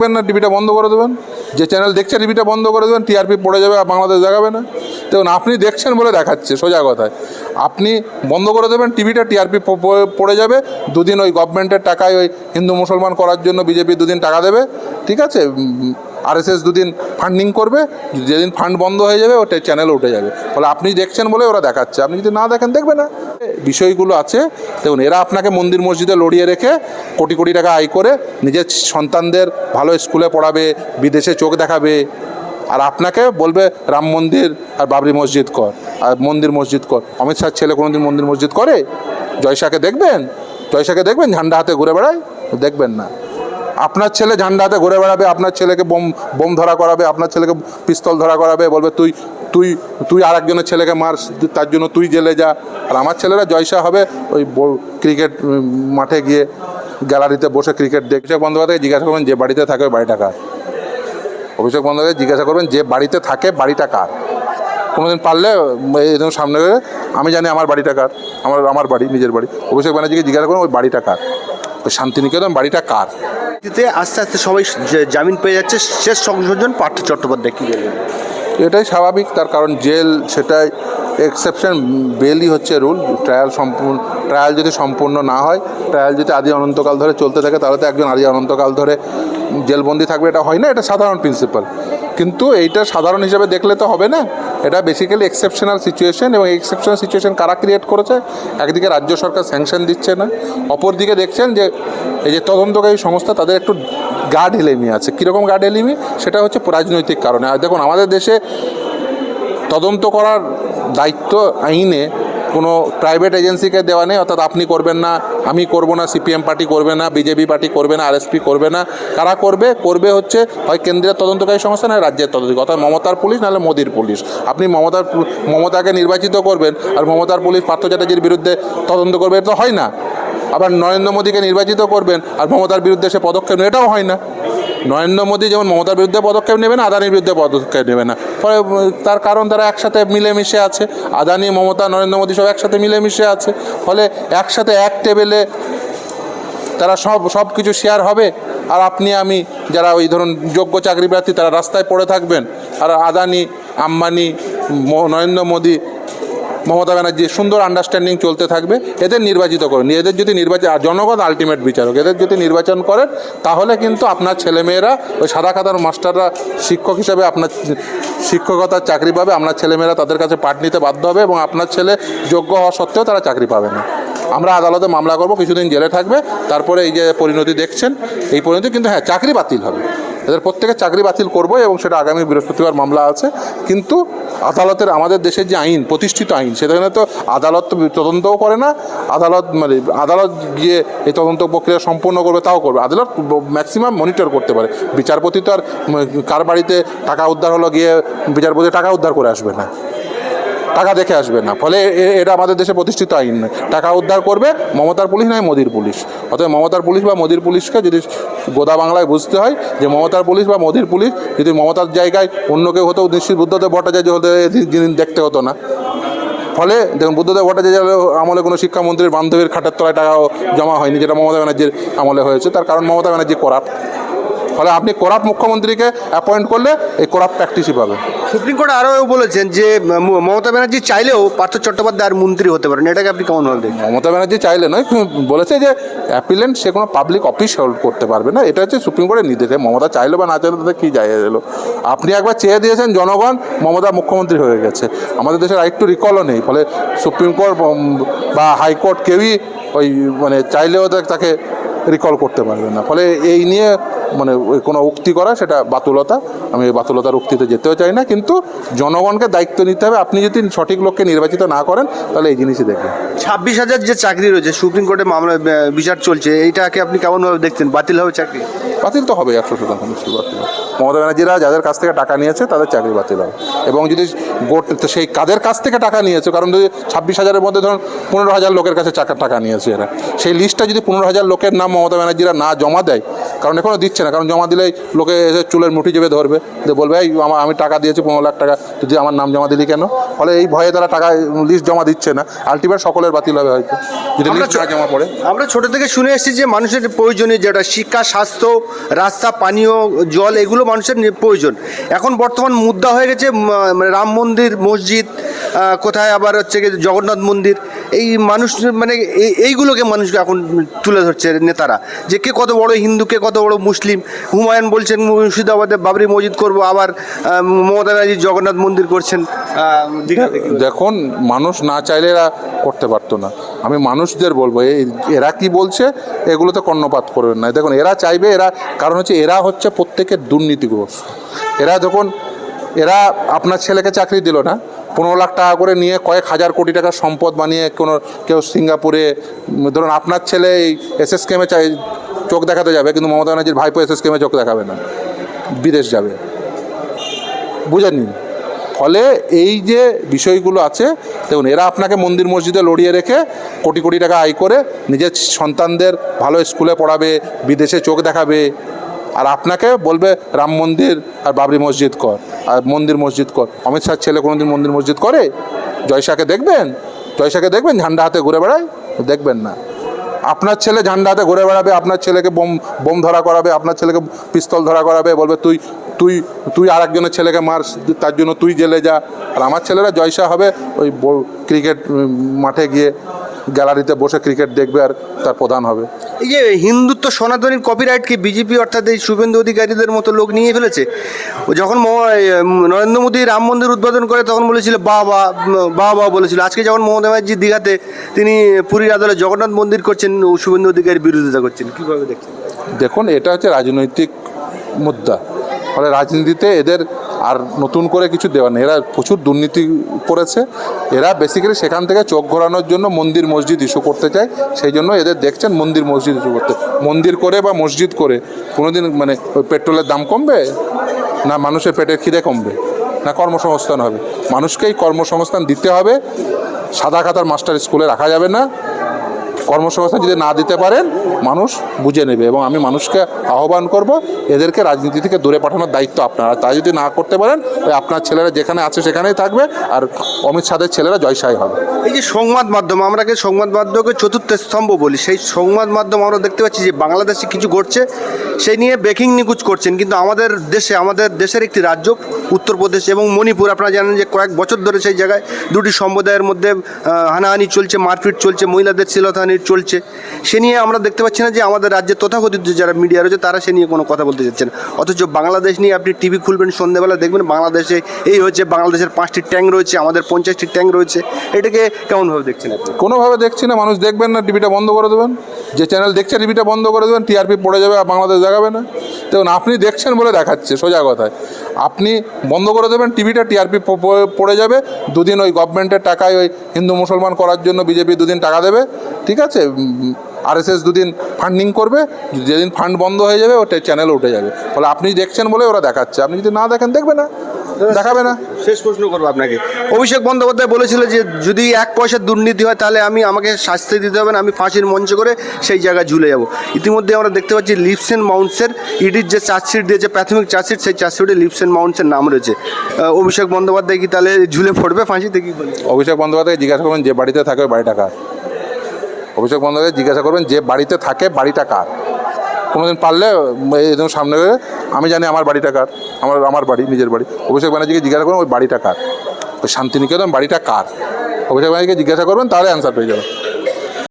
দেখবেন না, টিভিটা বন্ধ করে দেবেন। যে চ্যানেল দেখছে, টিভিটা বন্ধ করে দেবেন টিআরপি পড়ে যাবে আর বাংলাদেশ দেখাবে না। দেখুন, আপনি দেখছেন বলে দেখাচ্ছে, সোজা কথায়। আপনি বন্ধ করে দেবেন, টিভিটা টিআরপি পড়ে যাবে। দুদিন ওই গভর্নমেন্টের টাকায় ওই হিন্দু মুসলমান করার জন্য বিজেপি দুদিন টাকা দেবে, ঠিক আছে? আরএসএস দুদিন ফান্ডিং করবে, যেদিন ফান্ড বন্ধ হয়ে যাবে ওটা চ্যানেল উঠে যাবে। ফলে আপনি দেখছেন বলে ওরা দেখাচ্ছে। আপনি যদি না দেখেন, দেখবে না। বিষয়গুলো আছে। দেখুন, এরা আপনাকে মন্দির মসজিদে লড়িয়ে রেখে কোটি কোটি টাকা আয় করে নিজের সন্তানদের ভালো স্কুলে পড়াবে, বিদেশে চোখ দেখাবে। আর আপনাকে বলবে, রাম মন্দির আর বাবরি মসজিদ কর, আর মন্দির মসজিদ কর। অমিত শাহর ছেলে কোনোদিন মন্দির মসজিদ করে? জয়শাকে দেখবেন? জয়শাকে দেখবেন? ঝান্ডা হাতে ঘুরে বেড়ায়? দেখবেন না। আপনার ছেলে ঝান্ডা হাতে ঘুরে বেড়াবে, আপনার ছেলেকে বোম বোম ধরা করাবে, আপনার ছেলেকে পিস্তল ধরা করাবে, বলবে, তুই তুই তুই আর একজনের ছেলেকে মার, তার জন্য তুই জেলে যা। আর আমার ছেলেরা জয়সা হবে ওই ক্রিকেট মাঠে গিয়ে গ্যালারিতে বসে ক্রিকেট দেখছে বন্দ্যোপাধ্যায় জিজ্ঞাসা করবেন, যে বাড়িতে থাকে ওই বাড়িটা কার? অভিষেক বন্দ্যোপাধ্যায় জিজ্ঞাসা করবেন, যে বাড়িতে থাকে বাড়িটা কার? কোনোদিন পারলে এরকম সামনে আমি জানি আমার বাড়িটা কার, আমার আমার বাড়ি, নিজের বাড়ি। অভিষেক ব্যানার্জিকে জিজ্ঞাসা করবেন, ওই বাড়িটা কার? ওই শান্তিনিকেতন বাড়িটা কার? আস্তে আস্তে সবাই জামিন পেয়ে যাচ্ছে, শেষ সংযোজন পার্থ চট্টোপাধ্যায় কী বলবেন? এটাই স্বাভাবিক, তার কারণ জেল সেটাই এক্সেপশন বেলই হচ্ছে রুল ট্রায়াল সম্পূর্ণ ট্রায়াল যদি সম্পূর্ণ না হয় ট্রায়াল যদি আদি অনন্তকাল ধরে চলতে থাকে, তাহলে তো একজন আদি অনন্তকাল ধরে জেলবন্দি থাকবে, এটা হয় না, এটা সাধারণ প্রিন্সিপাল কিন্তু এইটা সাধারণ হিসাবে দেখলে তো হবে না। এটা বেসিক্যালি এক্সেপশনাল সিচুয়েশন এবং এক্সেপশনাল সিচুয়েশন কারা ক্রিয়েট করেছে? একদিকে রাজ্য সরকার স্যাংশন দিচ্ছে না। অপরদিকে দেখছেন যে এই যে তদন্তকারী সংস্থা তাদের একটু গা ঢেলেমি আছে। কীরকম গা ঢেলেমি সেটা হচ্ছে রাজনৈতিক কারণে। আর দেখুন, আমাদের দেশে তদন্ত করার দায়িত্ব আইনে কোনো প্রাইভেট এজেন্সিকে দেওয়া নেই, অর্থাৎ আপনি করবেন না, আমি করব না সিপিএম পার্টি করবে না বিজেপি পার্টি করবে না আরএসপি করবে না। কারা করবে? করবে হচ্ছে, হয় কেন্দ্রের তদন্তকারী সংস্থা না, রাজ্যের তদন্ত, অর্থাৎ মমতার পুলিশ, নাহলে মোদির পুলিশ। আপনি মমতার মমতাকে নির্বাচিত করবেন, আর মমতার পুলিশ পার্থ চ্যাটার্জির বিরুদ্ধে তদন্ত করবে, এটা তো হয় না। আবার নরেন্দ্র মোদীকে নির্বাচিত করবেন, আর মমতার বিরুদ্ধে সে পদক্ষেপ এটাও হয় না। নরেন্দ্র মোদী যেমন মমতার বিরুদ্ধে পদক্ষেপ নেবে না, আদানির বিরুদ্ধে পদক্ষেপ নেবে না। ফলে তার কারণ তারা একসাথে মিলেমিশে আছে। আদানি, মমতা, নরেন্দ্র মোদী সব একসাথে মিলেমিশে আছে। ফলে একসাথে এক টেবিলে তারা সব সব কিছু শেয়ার হবে। আর আপনি, আমি যারা ওই ধরুন যোগ্য চাকরি প্রার্থী তারা রাস্তায় পড়ে থাকবেন। আর আদানি, আম্বানি নরেন্দ্র মোদী মমতা ব্যানার্জি, সুন্দর আন্ডারস্ট্যান্ডিং চলতে থাকবে। এদের নির্বাচিত করুন। এদের যদি নির্বাচন, আর জনগণ আলটিমেট বিচারক, এদের যদি নির্বাচন করেন, তাহলে কিন্তু আপনার ছেলেমেয়েরা, ওই সাদা খাতার মাস্টাররা শিক্ষক হিসাবে আপনার শিক্ষকতার চাকরি পাবে, আপনার ছেলেমেয়েরা তাদের কাছে পাঠ নিতে বাধ্য হবে এবং আপনার ছেলে যোগ্য হওয়া সত্ত্বেও তারা চাকরি পাবে না। আমরা আদালতে মামলা করব, কিছুদিন জেলে থাকবে, তারপরে এই যে পরিণতি দেখছেন, এই পরিণতি কিন্তু হ্যাঁ চাকরি বাতিল হবে। এদের প্রত্যেকের চাকরি বাতিল করব এবং সেটা আগামী বৃহস্পতিবার মামলা আছে। কিন্তু আদালতের আমাদের দেশের যে আইন, প্রতিষ্ঠিত আইন সেখানে তো আদালত তদন্তও করে না, আদালত মানে আদালত গিয়ে এই তদন্ত প্রক্রিয়া সম্পূর্ণ করবে, তাও করবে। আদালত ম্যাক্সিমাম মনিটর করতে পারে। বিচারপতি তো আর কার বাড়িতে টাকা উদ্ধার হলো গিয়ে বিচারপতি টাকা উদ্ধার করে আসবে না। টাকা দেখে আসবে না। ফলে এটা আমাদের দেশে প্রতিষ্ঠিত আইন টাকা উদ্ধার করবে মমতার পুলিশ নয়, মোদির পুলিশ। অতএব মমতার পুলিশ বা মোদির পুলিশকে যদি গোদা বাংলায় বুঝতে হয় যে মমতার পুলিশ বা মোদির পুলিশ যদি মমতার জায়গায় অন্য কেউ হতো, নিশ্চিত বুদ্ধদেব ভট্টাচার্য হতে দেখতে হতো না। ফলে দেখুন, বুদ্ধদেব ভট্টাচার্য আমলে কোনো শিক্ষামন্ত্রীর বান্ধবীর খাটের তলায় টাকাও জমা হয়নি, যেটা মমতা ব্যানার্জির আমলে হয়েছে। তার কারণ মমতা ব্যানার্জি করাপ্ট। ফলে আপনি করাপ্ট মুখ্যমন্ত্রীকে অ্যাপয়েন্ট করলে এই করাপ প্র্যাকটিসই পাবে সুপ্রিম কোর্ট আরও বলেছেন যে মমতা ব্যানার্জি চাইলেও পার্থ চট্টোপাধ্যায় আর মন্ত্রী হতে পারেন। এটাকে আপনি কেমন ভাবে দেখেন মমতা ব্যানার্জি চাইলে নয় বলেছে যে অ্যাপিলেন্ট সে কোনো পাবলিক অফিস হোল্ড করতে পারবে না। এটা হচ্ছে সুপ্রিম কোর্টের নির্দেশ। মমতা চাইলো বা না চাইলো তাতে কী যায় এলো? আপনি একবার চেয়ে দিয়েছেন জনগণ মমতা মুখ্যমন্ত্রী হয়ে গেছে। আমাদের দেশের আরেকটু রিকলও নেই ফলে সুপ্রিম কোর্ট বা হাইকোর্ট কেউই ওই মানে চাইলেও তাকে রিকল করতে পারবে না। ফলে এই নিয়ে মানে কোনো উক্তি করা সেটা বাতুলতা। আমি এই বাতুলতার উক্তিতে যেতেও চাই না কিন্তু জনগণকে দায়িত্ব নিতে হবে। আপনি যদি সঠিক লোককে নির্বাচিত না করেন তাহলে এই জিনিসই দেখবেন। ছাব্বিশ হাজার যে চাকরি রয়েছে সুপ্রিম কোর্টে মামলা বিচার চলছে এইটাকে আপনি কেমনভাবে দেখছেন? বাতিল হবে চাকরি? বাতিল তো হবে একশো শতাংশ নিশ্চয়ই বাতিল হবে। মমতা ব্যানার্জিরা যাদের কাছ থেকে টাকা নিয়েছে তাদের চাকরি বাতিল হবে। এবং যদি সেই কাদের কাছ থেকে টাকা নিয়েছে? কারণ যদি ছাব্বিশ হাজারের মধ্যে ধরুন পনেরো হাজার লোকের কাছে টাকা টাকা নিয়েছে এরা। সেই লিস্টটা যদি পনেরো হাজার লোকের নাম মমতা ব্যানার্জিরা না জমা দেয় কারণ এখনও দিচ্ছে না কারণ জমা দিলেই লোকে এসে চুলের মুঠি চেপে ধরবে। যে বলবে এই আমার আমি টাকা দিয়েছি পনেরো লাখ টাকা যদি আমার নাম জমা দিলি কেন? ফলে এই ভয়ে তারা টাকা লিস্ট জমা দিচ্ছে না। আলটিমেট সকলের বাতিল হবে হয়তো। যদি আমরা লিস্ট না জমা পড়ে। আমরা ছোট থেকে শুনে এসেছি যে মানুষের প্রয়োজনীয় যেটা শিক্ষা স্বাস্থ্য রাস্তা পানীয় জল এগুলো মানুষের প্রয়োজন। এখন বর্তমান মুদ্রা হয়ে গেছে মানে রাম মন্দির মসজিদ কোথায় আবার হচ্ছে গিয়ে জগন্নাথ মন্দির। এই মানুষ মানে এই- এইগুলোকে মানুষকে এখন তুলে ধরছে নেতারা। যে কে কত বড় হিন্দু কে কত বড় মুসলিম। হুমায়ুন বলছেন, মুর্শিদাবাদে বাবরি মসজিদ করব, আবার মমতা ব্যানার্জি জগন্নাথ মন্দির করছেন। দেখুন, মানুষ না চাইলে এরা করতে পারতো না। আমি মানুষদের বলব এরা কি বলছে, এগুলোতে কর্ণপাত করবেন না। দেখুন, এরা চাইবে, এরা, কারণ হচ্ছে এরা হচ্ছে প্রত্যেকের দুর্নীতিগ্রস্ত। এরা যখন, এরা আপনার ছেলেকে চাকরি দিল না, পনেরো লাখ টাকা করে নিয়ে কয়েক হাজার কোটি টাকার সম্পদ বানিয়ে কোনো, কেউ সিঙ্গাপুরে, ধরুন আপনার ছেলে এই এস এস কেমে চাই চোখ দেখাতে যাবে, কিন্তু মমতা ব্যানার্জির ভাইপো এস এস কেমে চোখ দেখাবে না। বিদেশ যাবে। বুঝে নিন ফলে এই যে বিষয়গুলো আছে, দেখুন, এরা আপনাকে মন্দির মসজিদে লড়িয়ে রেখে কোটি কোটি টাকা আয় করে নিজের সন্তানদের ভালো স্কুলে পড়াবে, বিদেশে চোখ দেখাবে, আর আপনাকে বলবে, রাম মন্দির আর বাবরি মসজিদ কর, আর মন্দির মসজিদ কর। অমিত শাহ ছেলে কোনোদিন মন্দির মসজিদ করে? জয়শাকে দেখবেন? জয়শাকে দেখবেন? ঝান্ডা হাতে ঘুরে বেড়ায়? দেখবেন না। আপনার ছেলে ঝান্ডাতে ঘুরে বেড়াবে, আপনার ছেলেকে বোম বোম ধরা করাবে, আপনার ছেলেকে পিস্তল ধরা করাবে, বলবে তুই তুই তুই আর একজনের ছেলেকে মার, তার জন্য তুই জেলে যা। আর আমার ছেলেরা জয়সা হবে ওই ক্রিকেট মাঠে গিয়ে গ্যালারিতে বসে ক্রিকেট দেখবে আর তার প্রধান হবে। এই যে হিন্দুত্ব, সনাতনীর কপিরাইটকে বিজেপি অর্থাৎ এই শুভেন্দু অধিকারীদের মতো লোক নিয়ে ফেলেছে? ও যখন নরেন্দ্র মোদী রাম মন্দির উদ্বোধন করে তখন বলেছিল, বাবা বাবা বলেছিল। আজকে যখন মমতা ব্যানার্জি দীঘাতে তিনি পুরীর আদালে জগন্নাথ মন্দির করছেন শুভেন্দু অধিকারীর বিরোধিতা করছেন। কীভাবে দেখছেন? দেখুন, এটা হচ্ছে রাজনৈতিক মুদ্রা। ফলে রাজনীতিতে এদের আর নতুন করে কিছু দেওয়া নেই। এরা প্রচুর দুর্নীতি করেছে। এরা বেসিক্যালি সেখান থেকে চোখ ঘোরানোর জন্য মন্দির, মসজিদ ইস্যু করতে চায়। সেই জন্য এদের দেখছেন মন্দির, মসজিদ ইস্যু করতে। মন্দির করে বা মসজিদ করে কোনোদিন মানে ওই পেট্রোলের দাম কমবে? না মানুষের পেটের খিদে কমবে? না কর্মসংস্থান হবে? মানুষকেই কর্মসংস্থান দিতে হবে। সাদা খাতার মাস্টার স্কুলে রাখা যাবে না। কর্মসংস্থান যদি না দিতে পারেন, মানুষ বুঝে নেবে এবং আমি মানুষকে আহ্বান করব, এদেরকে রাজনীতি থেকে দূরে পাঠানোর দায়িত্ব আপনার। আর তাই যদি না করতে পারেন, ওই আপনার ছেলেরা যেখানে আছে সেখানেই থাকবে, আর অমিত শাহের ছেলেরা জয়সাই হবে। এই যে সংবাদ মাধ্যম আমরাকে সংবাদ মাধ্যমকে চতুর্থ স্তম্ভ বলি, সেই সংবাদ মাধ্যম আমরা দেখতে পাচ্ছি যে বাংলাদেশে কিছু ঘটছে। সেই নিয়ে ব্রেকিং নিউজ করছেন। কিন্তু আমাদের দেশে, আমাদের দেশের একটি রাজ্য, উত্তরপ্রদেশ এবং মণিপুর, আপনারা জানেন যে কয়েক বছর ধরে সেই জায়গায় দুটি সম্প্রদায়ের মধ্যে হানাহানি চলছে, মারপিট চলছে, মহিলাদের শ্লীলতাহানি চলছে। সে নিয়ে আমরা দেখতে পাচ্ছি না যে আমাদের রাজ্যে তথাকথিত যারা মিডিয়া রয়েছে, তারা সে নিয়ে কোনো কথা বলতে চাচ্ছেন অথচ বাংলাদেশ নিয়ে আপনি টিভি খুলবেন, সন্ধ্যেবেলা দেখবেন বাংলাদেশে এই হচ্ছে বাংলাদেশের পাঁচটি ট্যাঙ্ক রয়েছে, আমাদের পঞ্চাশটি ট্যাঙ্ক রয়েছে। এটাকে কেমনভাবে দেখছেন আপনি? কোনোভাবে দেখছি না, মানুষ দেখবেন না টিভিটা বন্ধ করে দেবেন। যে চ্যানেল দেখছে টিভিটা বন্ধ করে দেবেন টিআরপি পড়ে যাবে বাংলাদেশ দেখাবে না। দেখুন, আপনি দেখছেন বলে দেখাচ্ছে, সোজা কথায়। আপনি বন্ধ করে দেবেন, টিভিটা টিআরপি পড়ে যাবে, দুদিন ওই গভর্নমেন্টের টাকায় ওই হিন্দু মুসলমান করার জন্য বিজেপি দুদিন টাকা দেবে, ঠিক আছে? আরএসএস দুদিন ফান্ডিং করবে, যেদিন ফান্ড বন্ধ হয়ে যাবে ওটা চ্যানেল উঠে যাবে। ফলে আপনি দেখছেন বলে ওরা দেখাচ্ছে, আপনি যদি না দেখেন, দেখবে না। দেখাবে না? শেষ প্রশ্ন করব আপনাকে। অভিষেক বন্দ্যোপাধ্যায় বলেছিল যে যদি এক পয়সার দুর্নীতি হয় তাহলে আমি আমাকে শাস্তি দিতে হবে না আমি ফাঁসির মঞ্চ করে সেই জায়গায় ঝুলে যাব। ইতিমধ্যে আমরা দেখতে পাচ্ছি লিপস অ্যান্ড মাউন্টসের ইডির যে চার্জশিট দিয়েছে প্রাথমিক চার্জশিট সেই চার্জশিটে লিপস অ্যান্ড মাউন্টসের নাম রয়েছে। অভিষেক বন্দ্যোপাধ্যায় কি তাহলে ঝুলে পড়বে ফাঁসিতে কি অভিষেক বন্দ্যোপাধ্যায় জিজ্ঞাসা করবেন যে বাড়িতে থাকে বাড়িটা কার অভিষেক বন্দ্যোপাধ্যায় জিজ্ঞাসা করবেন যে বাড়িতে থাকে বাড়িটা কার কোনোদিন পারলে এরকম সামনে আমি জানি আমার বাড়িটা কার, আমার আমার বাড়ি, নিজের বাড়ি। অভিষেক ব্যানার্জিকে জিজ্ঞাসা করবেন ওই বাড়িটা কার? ওই শান্তিনিকেতন বাড়িটা কার? অভিষেক ব্যানার্জিকে জিজ্ঞাসা করবেন, তাহলে অ্যান্সার পেয়ে যাবেন।